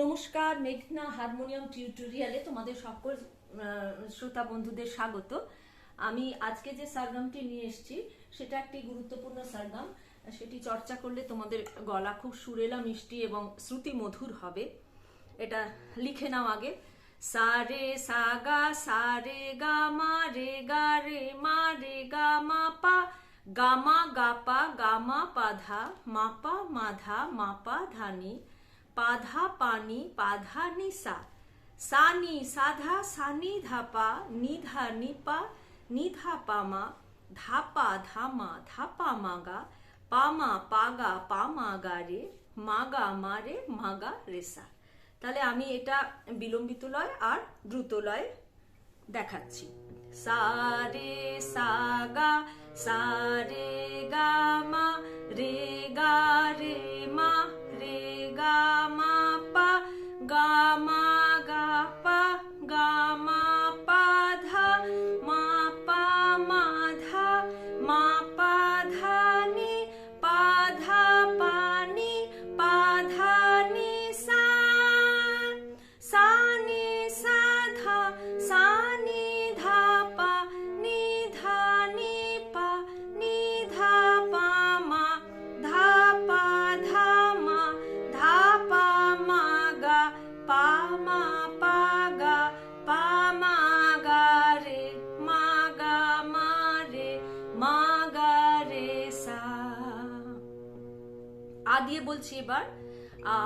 নমস্কার, মেঘনা হারমোনিয়াম টিউটোরিয়ালে তোমাদের সকল শ্রোতা বন্ধুদের স্বাগত। আমি আজকে যে সারগামটি নিয়ে এসেছি, সেটা একটি গুরুত্বপূর্ণ সারগাম। সেটি চর্চা করলে তোমাদের গলা খুব সুরেলা, মিষ্টি এবং শ্রুতি মধুর হবে। এটা লিখে নাও আগে। সা রে সা গা, সা রে গা মা, রে গা রে মা, রে গা মা পা গামা গাপা গামা পাধা মাপা মাধা মাপা ধানি পাধা পানি পাধা নিসা। সানি সাধা সানি ধাপা নিধা নিপা নিধা পামা ধাপা ধামা ধাপা মাগা পামা পাগা পামা গারে মাগা মারে মাগা রেসা তাহলে আমি এটা বিলম্বিত লয় আর দ্রুত লয় দেখাচ্ছি। সা রে সা আ দিয়ে বলছি এবার আ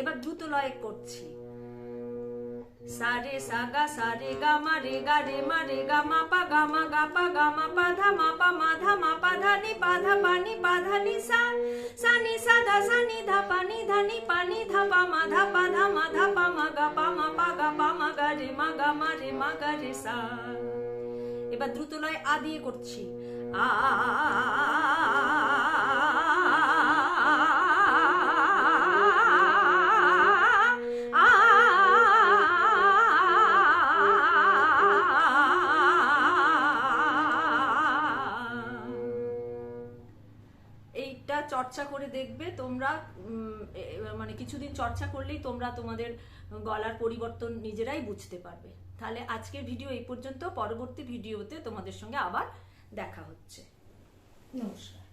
এবার দ্রুত লয় করছি। সারে সাগা সারে গা মা রে গা রে, মা রে গা, মা পা গা, মা গা পা গা, মা পা ধা, মা পা মা ধা, মা পা ধা, নি পা ধা, পা নি পা ধা, নি সা। সা নি সা ধা, সা নি ধা, পা নি ধা, নি পা নি ধা, পা মা ধা, পা ধা, মা ধা, পা মা গা, পা মা পা গা, পা মা গা রে, মা গা, মা রে, মা গা রে, সা। এবার দ্রুত লয় আ দিয়ে করছি। আ এইটা চর্চা করে দেখবে, তোমরা মানে কিছুদিন চর্চা করলেই তোমরা তোমাদের গলার পরিবর্তন নিজেরাই বুঝতে পারবে। তাহলে আজকের ভিডিও এই পর্যন্ত, পরবর্তী ভিডিওতে তোমাদের সঙ্গে আবার দেখা হচ্ছে। নমস্কার।